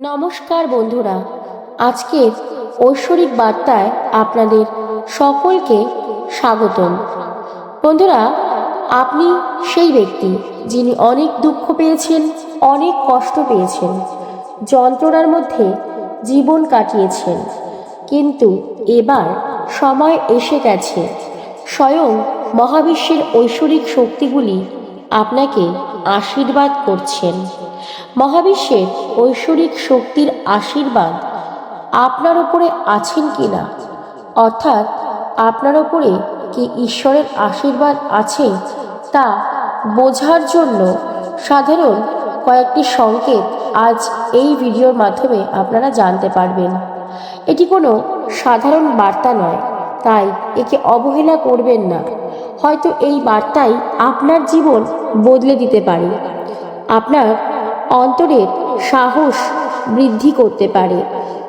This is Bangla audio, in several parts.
নমস্কার বন্ধুরা, আজকের ঐশ্বরিক বার্তায় আপনাদের সকলকে স্বাগতম। বন্ধুরা, আপনি সেই ব্যক্তি যিনি অনেক দুঃখ পেয়েছেন, অনেক কষ্ট পেয়েছেন, যন্ত্রণার মধ্যে জীবন কাটিয়েছেন, কিন্তু এবার সময় এসে গেছে। স্বয়ং মহাবিশ্বের ঐশ্বরিক শক্তিগুলি আপনাকে আশীর্বাদ করছেন। মহাবিশ্বের ঐশ্বরিক শক্তির আশীর্বাদ আপনার ওপরে আছেন কি না অর্থাৎ আপনার ওপরে কি ঈশ্বরের আশীর্বাদ আছে তা বোঝার জন্য সাধারণ কয়েকটি সংকেত আজ এই ভিডিওর মাধ্যমে আপনারা জানতে পারবেন। এটি কোনো সাধারণ বার্তা নয়, তাই একে অবহেলা করবেন না। হয়তো এই বার্তাই আপনার জীবন বদলে দিতে পারে। আপনার অন্তরের সাহস বৃদ্ধি করতে পারে,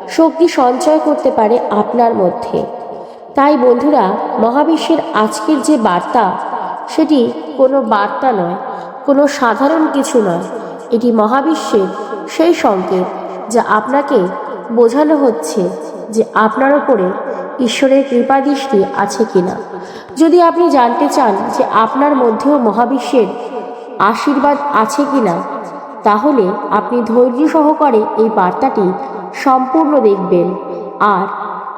শক্তি সঞ্চয় করতে পারে আপনার মধ্যে। তাই বন্ধুরা, মহাবিশ্বের আজকের যে বার্তা, সেটি কোনো বার্তা নয়, কোনো সাধারণ কিছু নয়। এটি মহাবিশ্বের সেই সংকেত যা আপনাকে বোঝানো হচ্ছে যে আপনার ওপরে ঈশ্বরের কৃপাদৃষ্টি আছে কিনা। যদি আপনি জানতে চান যে আপনার মধ্যেও মহাবিশ্বের আশীর্বাদ আছে কিনা তাহলে আপনি ধৈর্য সহকারে এই বার্তাটি সম্পূর্ণ দেখবেন। আর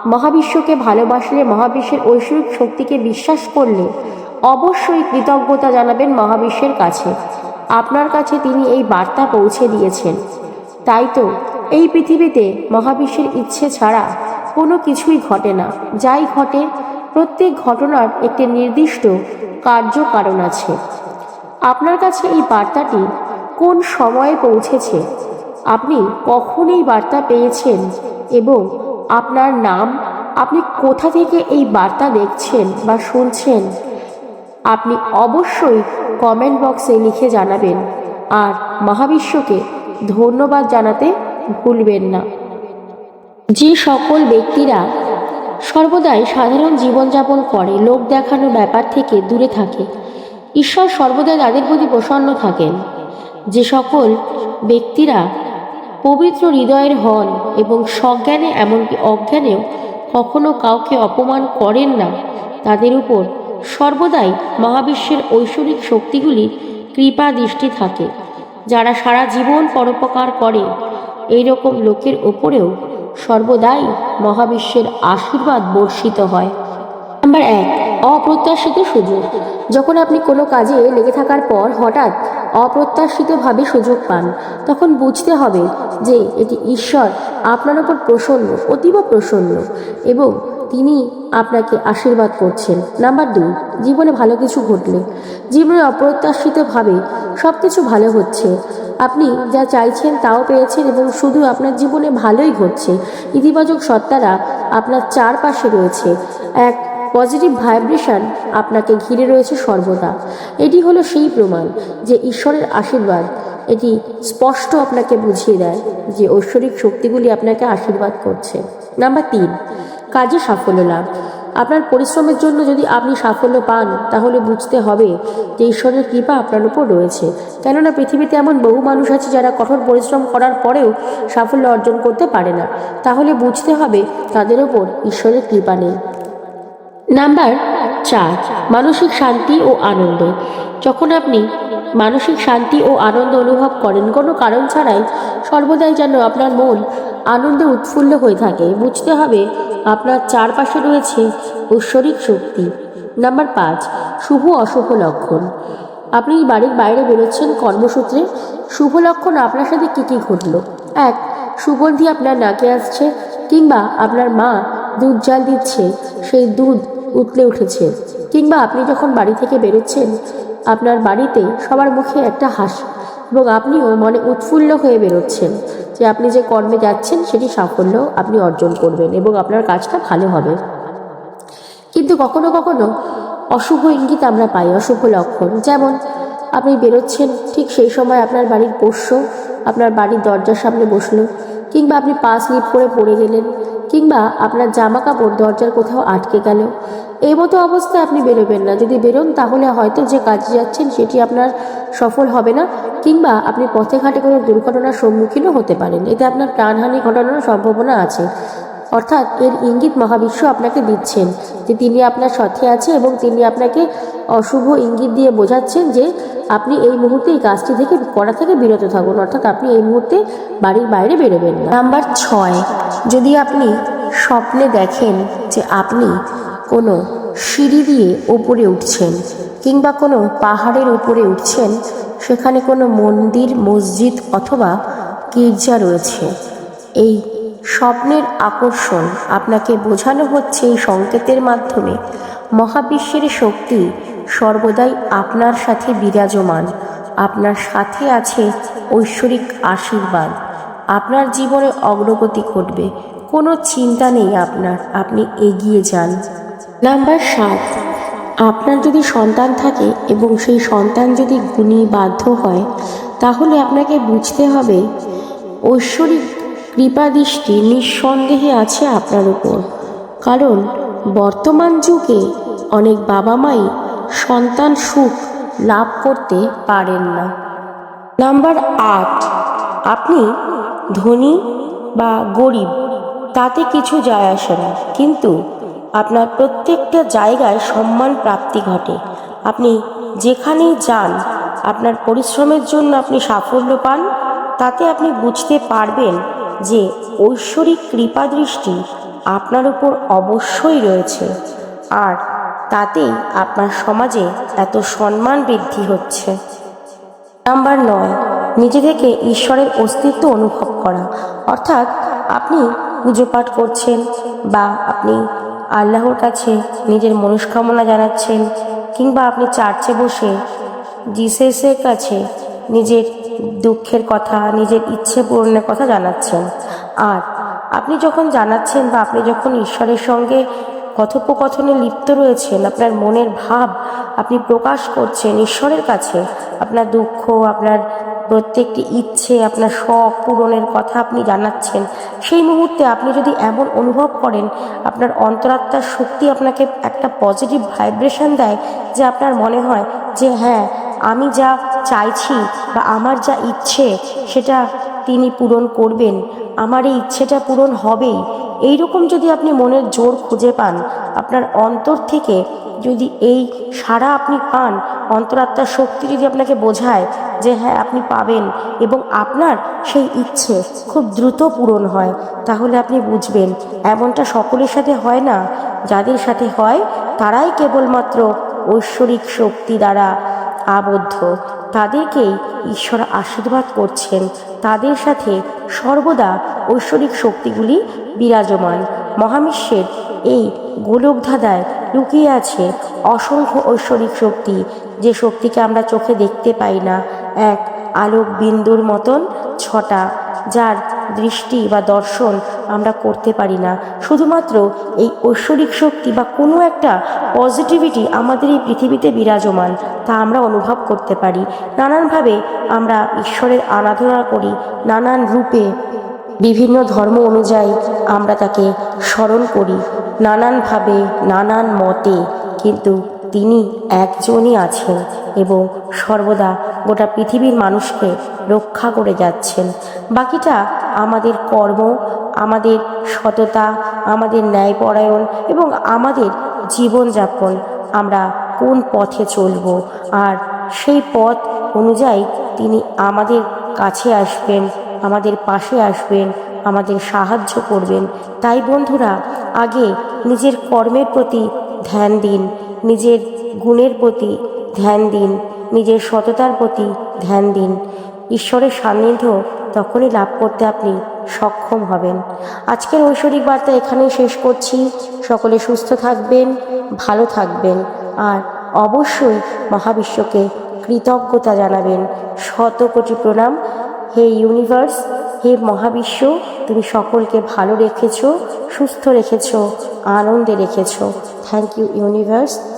মহাবিশ্বকে ভালোবাসলে মহাবিশ্বের ঐশ্বরিক শক্তিকে বিশ্বাস করলে অবশ্যই কৃতজ্ঞতা জানাবেন মহাবিশ্বের কাছে। আপনার কাছে তিনি এই বার্তা পৌঁছে দিয়েছেন। তাই তো এই পৃথিবীতে মহাবিশ্বের ইচ্ছে ছাড়া কোনো কিছুই ঘটে না। যাই ঘটে, প্রত্যেক ঘটনার একটি নির্দিষ্ট কার্যকারণ আছে। আপনার কাছে এই বার্তাটি কোন সময়ে পৌঁছেছে? আপনি কখন এই বার্তা পেয়েছেন? এবং আপনার নাম আপনি কোথা থেকে এই বার্তা দেখছেন বা শুনছেন? আপনি অবশ্যই কমেন্ট বক্সে লিখে জানাবেন। আর মহাবিশ্বকে ধন্যবাদ জানাতে ভুলবেন না। যে সকল ব্যক্তিরা সর্বদাই সাধারণ জীবনযাপন করে, লোক দেখানোর ব্যাপার থেকে দূরে থাকে। ঈশ্বর সর্বদাই তাদের প্রতি প্রসন্ন থাকেন। যে সকল ব্যক্তিরা পবিত্র হৃদয়ের হন এবং সজ্ঞানে এমনকি অজ্ঞানেও কখনো কাউকে অপমান করেন না, তাদের উপর সর্বদাই মহাবিশ্বের ঐশ্বরিক শক্তিগুলির কৃপা দৃষ্টি থাকে। যারা সারা জীবন পরোপকার করে, এই রকম লোকের ওপরেও সর্বদাই মহাবিশ্বের আশীর্বাদ বর্ষিত হয়। নাম্বার এক, অপ্রত্যাশিত সুযোগ। যখন আপনি কোনো কাজে লেগে থাকার পর হঠাৎ অপ্রত্যাশিতভাবে সুযোগ পান। তখন বুঝতে হবে যে এটি ঈশ্বর আপনার ওপর প্রসন্ন, অতীব প্রসন্ন এবং তিনি আপনাকে আশীর্বাদ করছেন। নাম্বার দুই, জীবনে ভালো কিছু ঘটলে। জীবনে অপ্রত্যাশিতভাবে সব কিছু ভালো হচ্ছে। আপনি যা চাইছেন তাও পেয়েছেন এবং শুধু আপনার জীবনে ভালোই ঘটছে। ইতিবাচক সত্তারা আপনার চারপাশে রয়েছে। এক পজিটিভ ভাইব্রেশন আপনাকে ঘিরে রয়েছে সর্বদা। এটি হলো সেই প্রমাণ যে ঈশ্বরের আশীর্বাদ, এটি স্পষ্ট আপনাকে বুঝিয়ে দেয় যে ঐশ্বরিক শক্তিগুলি আপনাকে আশীর্বাদ করছে। নাম্বার তিন, কাজে সাফল্য লাভ। আপনার পরিশ্রমের জন্য যদি আপনি সাফল্য পান, তাহলে বুঝতে হবে যে ঈশ্বরের কৃপা আপনার উপর রয়েছে। কেননা পৃথিবীতে এমন বহু মানুষ আছে যারা কঠোর পরিশ্রম করার পরেও সাফল্য অর্জন করতে পারে না। তাহলে বুঝতে হবে তাদের ওপর ঈশ্বরের কৃপা নেই। নাম্বার চার, মানসিক শান্তি ও আনন্দ। যখন আপনি মানসিক শান্তি ও আনন্দ অনুভব করেন, কোনো কারণ ছাড়াই সর্বদাই যেন আপনার মন আনন্দে উৎফুল্ল হয়ে থাকে। বুঝতে হবে, আপনার চারপাশে রয়েছে ঐশ্বরিক শক্তি। নাম্বার পাঁচ, শুভ অশুভ লক্ষণ। আপনি বাড়ির বাইরে বেরোচ্ছেন কর্মসূত্রে। শুভ লক্ষণ আপনার সাথে কী কী ঘটলো? এক, সুগন্ধি আপনার নাকে আসছে কিংবা আপনার মা দুধ জাল দিচ্ছে। সেই দুধ উতলে উঠেছে। কিংবা আপনি যখন বাড়ি থেকে বেরোচ্ছেন, আপনার বাড়িতে সবার মুখে একটা হাসি এবং আপনিও মনে উৎফুল্ল হয়ে বেরোচ্ছেন যে আপনি যে কর্মে যাচ্ছেন, সেটি সাফল্য আপনি অর্জন করবেন এবং আপনার কাজটা ভালো হবে। কিন্তু কখনো কখনো অশুভ ইঙ্গিত আমরা পাই, অশুভ লক্ষণ। যেমন, আপনি বেরোচ্ছেন, ঠিক সেই সময় আপনার বাড়ির পোষ্য, আপনার বাড়ির দরজার সামনে বসল, কিংবা আপনি পা স্লিপ করে পড়ে গেলেন কিংবা আপনার জামা কাপড় দরজার কোথাও আটকে গেল। এই মতো অবস্থায় আপনি বেরোবেন না। যদি বেরোন, তাহলে হয়তো যে কাজে যাচ্ছেন, সেটি আপনার সফল হবে না, কিংবা আপনি পথে ঘাটে কোনো দুর্ঘটনার সম্মুখীনও হতে পারেন। এতে আপনার প্রাণহানি ঘটানোর সম্ভাবনা আছে। অর্থাৎ এর ইঙ্গিত মহাবিশ্ব আপনাকে দিচ্ছেন যে তিনি আপনার সাথে আছে এবং তিনি আপনাকে অশুভ ইঙ্গিত দিয়ে বোঝাচ্ছেন যে আপনি এই মুহূর্তে এই কাজটি থেকে, করা থেকে বিরত থাকুন। অর্থাৎ আপনি এই মুহূর্তে বাড়ির বাইরে বেরোবেন না। নাম্বার ছয়, যদি আপনি স্বপ্নে দেখেন যে আপনি কোনো সিঁড়ি দিয়ে ওপরে উঠছেন কিংবা কোনো পাহাড়ের উপরে উঠছেন, সেখানে কোনো মন্দির, মসজিদ অথবা গির্জা রয়েছে, এই স্বপ্নের আকর্ষণ। আপনাকে বোঝানো হচ্ছে এই সংকেতের মাধ্যমে। মহাবিশ্বের শক্তি সর্বদাই আপনার সাথে বিরাজমান। আপনার সাথে আছে ঐশ্বরিক আশীর্বাদ। আপনার জীবনে অগ্রগতি ঘটবে। কোনো চিন্তা নেই আপনার। আপনি এগিয়ে যান। নাম্বার সাত। আপনার যদি সন্তান থাকে এবং সেই সন্তান যদি গুণী বাধ্য হয়, তাহলে আপনাকে বুঝতে হবে ঐশ্বরিক কৃপাদৃষ্টি নিঃসন্দেহে আছে আপনার উপর। কারণ বর্তমান যুগে অনেক বাবা মাই সন্তান সুখ লাভ করতে পারেন না। নাম্বার আট, আপনি ধনী বা গরিব, তাতে কিছু যায় আসে না। কিন্তু আপনার প্রত্যেকটা জায়গায় সম্মান প্রাপ্তি ঘটে। আপনি যেখানেই যান, আপনার পরিশ্রমের জন্য আপনি সাফল্য পান, তাতে আপনি বুঝতে পারবেন যে ঐশ্বরিক কৃপাদৃষ্টি আপনার উপর অবশ্যই রয়েছে আর তাতেই আপনার সমাজে এত সম্মান বৃদ্ধি হচ্ছে। নাম্বার নয়, নিজে থেকে ঈশ্বরের অস্তিত্ব অনুভব করা। অর্থাৎ আপনি পুজো পাঠ করছেন বা আপনি আল্লাহর কাছে নিজের মনস্কামনা জানাচ্ছেন কিংবা আপনি চার্চে বসে জিসেসের কাছে নিজের দুঃখের কথা, নিজের ইচ্ছে পূরণের কথা জানাচ্ছেন। আর আপনি যখন জানাচ্ছেন বা আপনি যখন ঈশ্বরের সঙ্গে কথোপকথনে লিপ্ত রয়েছেন, আপনার মনের ভাব আপনি প্রকাশ করছেন ঈশ্বরের কাছে, আপনার দুঃখ, আপনার প্রত্যেকটি ইচ্ছে, আপনার শখ পূরণের কথা আপনি জানাচ্ছেন, সেই মুহূর্তে আপনি যদি এমন অনুভব করেন, আপনার অন্তরাত্মার শক্তি আপনাকে একটা পজিটিভ ভাইব্রেশন দেয় যে আপনার মনে হয় যে হ্যাঁ আমি যা চাইছি বা আমার যা ইচ্ছে, সেটা তিনি পূরণ করবেন। আমার এই ইচ্ছেটা পূরণ হবেই। এইরকম যদি আপনি মনের জোর খুঁজে পান, আপনার অন্তর থেকে যদি এই সারা আপনি পান, অন্তরাত্মার শক্তি যদি আপনাকে বোঝায় যে হ্যাঁ আপনি পাবেন এবং আপনার সেই ইচ্ছে খুব দ্রুত পূরণ হয়, তাহলে আপনি বুঝবেন। এমনটা সকলের সাথে হয় না। যাদের সাথে হয়, তারাই কেবলমাত্র ঐশ্বরিক শক্তি দ্বারা আবদ্ধ। তাদেরকেই ঈশ্বর আশীর্বাদ করছেন। তাদের সাথে সর্বদা ঐশ্বরিক শক্তিগুলি বিরাজমান। মহাবিশ্বের এই গোলকধাঁধায় লুকিয়ে আছে অসংখ্য ঐশ্বরিক শক্তি। যে শক্তিকে আমরা চোখে দেখতে পাই না, এক আলোক বিন্দুর মতন ছটা। যার দৃষ্টি বা দর্শন আমরা করতে পারি না। শুধুমাত্র এই ঐশ্বরিক শক্তি বা কোনো একটা পজিটিভিটি আমাদের এই পৃথিবীতে বিরাজমান, তা আমরা অনুভব করতে পারি। নানানভাবে আমরা ঈশ্বরের আরাধনা করি, নানান রূপে বিভিন্ন ধর্ম অনুযায়ী আমরা তাকে স্মরণ করি, নানানভাবে, নানান মতে। কিন্তু তিনি একজনই আছেন এবং সর্বদা গোটা পৃথিবীর মানুষকে রক্ষা করে যাচ্ছেন। বাকিটা আমাদের কর্ম, আমাদের সততা, আমাদের ন্যায়পরায়ণ এবং আমাদের জীবনযাপন। আমরা কোন পথে চলব? আর সেই পথ অনুযায়ী তিনি আমাদের কাছে আসবেন, আমাদের পাশে আসবেন, আমাদের সাহায্য করবেন। তাই বন্ধুরা, আগে নিজের কর্মের প্রতি ধ্যান দিন। নিজের গুণের প্রতি ধ্যান দিন, নিজের সততার প্রতি ধ্যান দিন। ঈশ্বরের সান্নিধ্য তখনই লাভ করতে আপনি সক্ষম হবেন। আজকের ঐশ্বরিক বার্তা এখানেই শেষ করছি। সকলে সুস্থ থাকবেন, ভালো থাকবেন আর অবশ্যই মহাবিশ্বকে কৃতজ্ঞতা জানাবেন। শত কোটি প্রণাম। হে ইউনিভার্স, হে মহাবিশ্ব, তুমি সকলকে ভালো রেখেছো, সুস্থ রেখেছো, আনন্দে রেখেছো। Thank you universe.